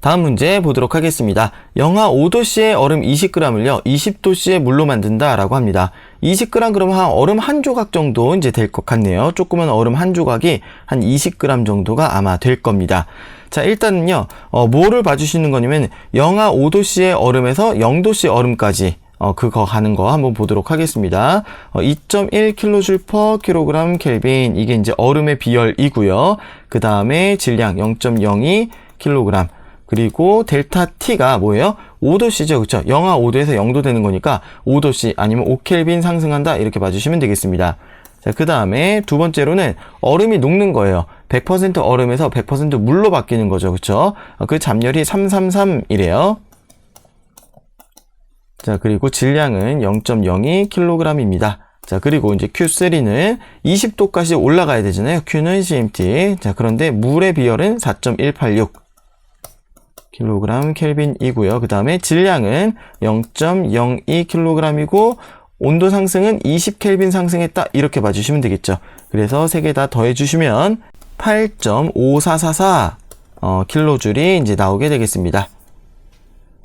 다음 문제 보도록 하겠습니다. 영하 5도씨의 얼음 20g을요, 20도씨의 물로 만든다 라고 합니다. 20g 그러면 한 얼음 한 조각 정도 이제 될 것 같네요. 조그만 얼음 한 조각이 한 20g 정도가 아마 될 겁니다. 자, 일단은요, 어, 뭐를 봐주시는 거냐면, 영하 5도씨의 얼음에서 0도씨 얼음까지, 어, 그거 하는 거 한번 보도록 하겠습니다. 어, 2.1kJ per kg 켈빈. 이게 이제 얼음의 비열이고요. 그 다음에 질량 0.02kg. 그리고 델타 T가 뭐예요? 5도씨죠. 그쵸? 영하 5도에서 0도 되는 거니까 5도씨 아니면 5켈빈 상승한다. 이렇게 봐주시면 되겠습니다. 자, 그 다음에 두 번째로는 얼음이 녹는 거예요. 100% 얼음에서 100% 물로 바뀌는 거죠. 그쵸? 어, 그 잠열이 333이래요. 자, 그리고 질량은 0.02kg입니다. 자, 그리고 이제 Q3는 20도까지 올라가야 되잖아요. Q는 CMT. 자, 그런데 물의 비열은 4.186 kg 켈빈이고요. 그 다음에 질량은 0.02kg이고 온도 상승은 20 켈빈 상승했다. 이렇게 봐주시면 되겠죠. 그래서 세 개 다 더해주시면 8.5444 어, 킬로줄이 이제 나오게 되겠습니다.